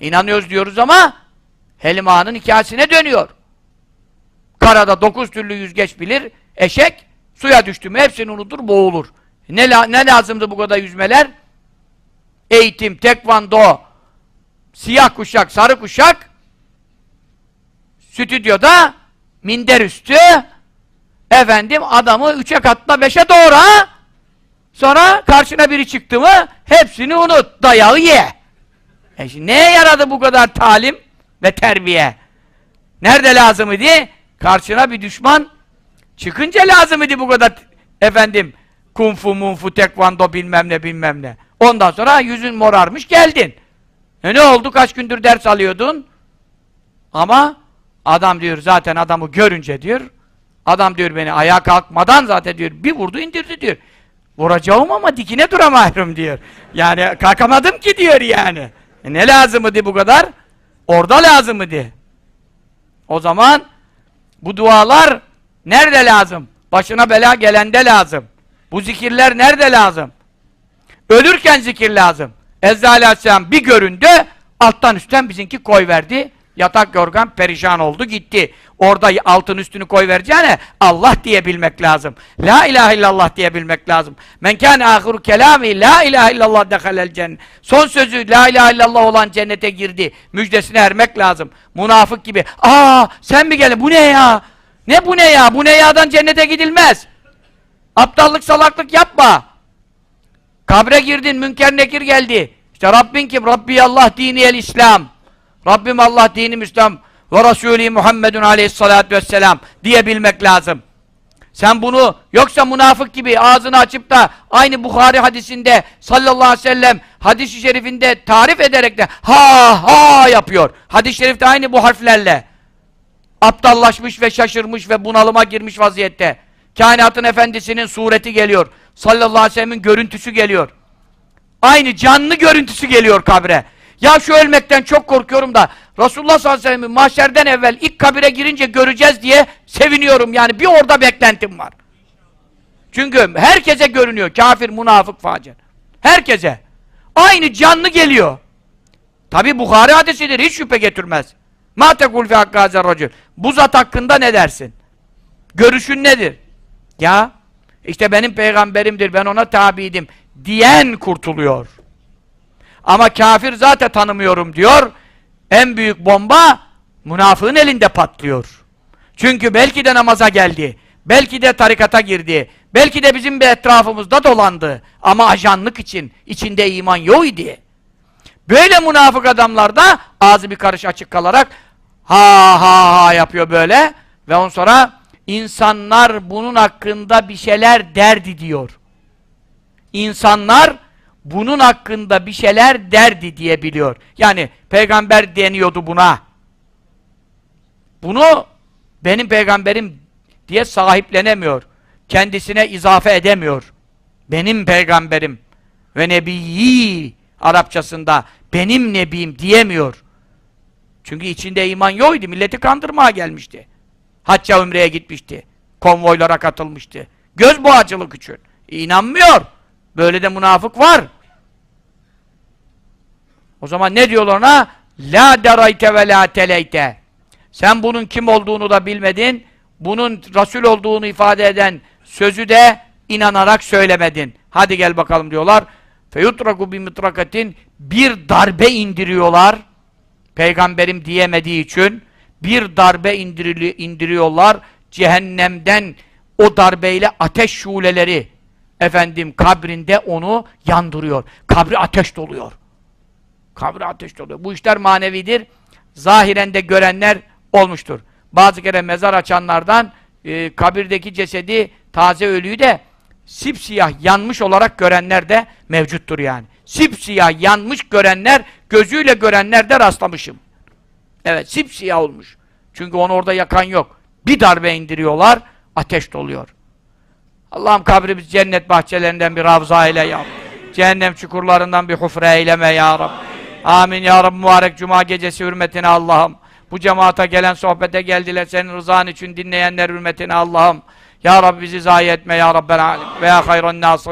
İnanıyoruz diyoruz ama Helim Ağa'nın hikayesine dönüyor. Karada dokuz türlü yüzgeç bilir, eşek suya düştü mü hepsini unutur, boğulur. Ne, la- ne lazımdı bu kadar yüzmeler? Eğitim, tekvando, siyah kuşak, sarı kuşak, stüdyoda minder üstü, efendim adamı üçe katla beşe doğra, sonra karşına biri çıktı mı hepsini unut, dayağı ye. E şimdi neye yaradı bu kadar talim ve terbiye? Nerede lazım idi? Karşına bir düşman çıkınca lazım idi bu kadar efendim kung fu munfu tekvando bilmem ne bilmem ne. Ondan sonra yüzün morarmış geldin. E ne oldu? Kaç gündür ders alıyordun? Ama adam diyor zaten adamı görünce diyor adam diyor beni ayağa kalkmadan zaten diyor bir vurdu indirdi diyor. Vuracağım ama dikine duramıyorum diyor. Yani kalkamadım ki diyor yani. E ne lazım idi bu kadar? Orada lazım idi. O zaman bu dualar nerede lazım? Başına bela gelende lazım. Bu zikirler nerede lazım? Ölürken zikir lazım. Ezza aleyhisselam bir göründü, alttan üstten bizimki koy verdi. Yatak yorgan perişan oldu gitti. Orada altın üstünü koy vereceğine Allah diyebilmek lazım. La ilahe illallah diyebilmek lazım. Men kâne ahiru kelâmi la ilahe illallah dehalel cennet. Son sözü la ilahe illallah olan cennete girdi. Müjdesine ermek lazım. Münafık gibi. Aa sen mi geldin? Bu ne ya? Ne bu ne ya? Bu ne ya'dan cennete gidilmez. Aptallık salaklık yapma. Kabre girdin, münker nekir geldi. İşte Rabbin kim? Rabbi Allah dini el İslam. Rabbim Allah dini İslam ve Resulü Muhammedun aleyhissalatü vesselam diyebilmek lazım. Sen bunu yoksa münafık gibi ağzını açıp da aynı Bukhari hadisinde sallallahu aleyhi ve sellem hadis-i şerifinde tarif ederek de ha ha yapıyor. Hadis-i şerifte aynı bu harflerle aptallaşmış ve şaşırmış ve bunalıma girmiş vaziyette. Kainatın efendisinin sureti geliyor. Sallallahu aleyhi ve sellemin görüntüsü geliyor. Aynı canlı görüntüsü geliyor kabre. Ya şu ölmekten çok korkuyorum da Resulullah sallallahu aleyhi ve sellem'i mahşerden evvel ilk kabire girince göreceğiz diye seviniyorum. Yani bir orada beklentim var. Çünkü herkese görünüyor. Kafir, münafık, facir. Herkese. Aynı canlı geliyor. Tabi Bukhari hadisidir. Hiç şüphe getirmez. Ma tekul fi hakkı hazer. Bu zat hakkında ne dersin? Görüşün nedir? Ya işte benim peygamberimdir ben ona tabiydim diyen kurtuluyor. Ama kafir zaten tanımıyorum diyor. En büyük bomba münafığın elinde patlıyor. Çünkü belki de namaza geldi. Belki de tarikata girdi. Belki de bizim bir etrafımızda dolandı. Ama ajanlık için içinde iman yok idi. Böyle münafık adamlar da ağzı bir karış açık kalarak ha ha ha yapıyor böyle ve ondan sonra insanlar bunun hakkında bir şeyler derdi diyor. İnsanlar bunun hakkında bir şeyler derdi diyebiliyor. Yani peygamber deniyordu buna. Bunu benim peygamberim diye sahiplenemiyor. Kendisine izafe edemiyor. Benim peygamberim ve nebiyyi Arapçasında benim nebim diyemiyor. Çünkü içinde iman yoktu. Milleti kandırmaya gelmişti. Hacca Ümre'ye gitmişti. Konvoylara katılmıştı. Göz boğacılık için. İnanmıyor. Böyle de münafık var. O zaman ne diyorlar ona? La derayte ve la teleyte. Sen bunun kim olduğunu da bilmedin. Bunun Resul olduğunu ifade eden sözü de inanarak söylemedin. Hadi gel bakalım diyorlar. Feyutraku bi mitrakatin bir darbe indiriyorlar. Peygamberim diyemediği için bir darbe indirili, indiriyorlar. Cehennemden o darbeyle ateş şuleleri efendim kabrinde onu yandırıyor. Kabri ateş doluyor. Kabri ateş doluyor. Bu işler manevidir. Zahiren de görenler olmuştur. Bazı kere mezar açanlardan e, kabirdeki cesedi, taze ölüyü de sipsiyah yanmış olarak görenler de mevcuttur yani. Sipsiyah yanmış görenler, gözüyle görenler de rastlamışım. Evet, sipsiyah olmuş. Çünkü onu orada yakan yok. Bir darbe indiriyorlar, ateş doluyor. Allah'ım kabrimiz cennet bahçelerinden bir ravza eyle ya Rabbi. Cehennem çukurlarından bir hufre eyleme ya Rabbi. Amin ya Rabbi mübarek cuma gecesi hürmetine Allah'ım. Bu cemaate gelen sohbete geldiler senin rızan için dinleyenler hürmetine Allah'ım. Ya Rabbi bizi zayi etme ya Rabbel alem. Ve ya hayran nasır.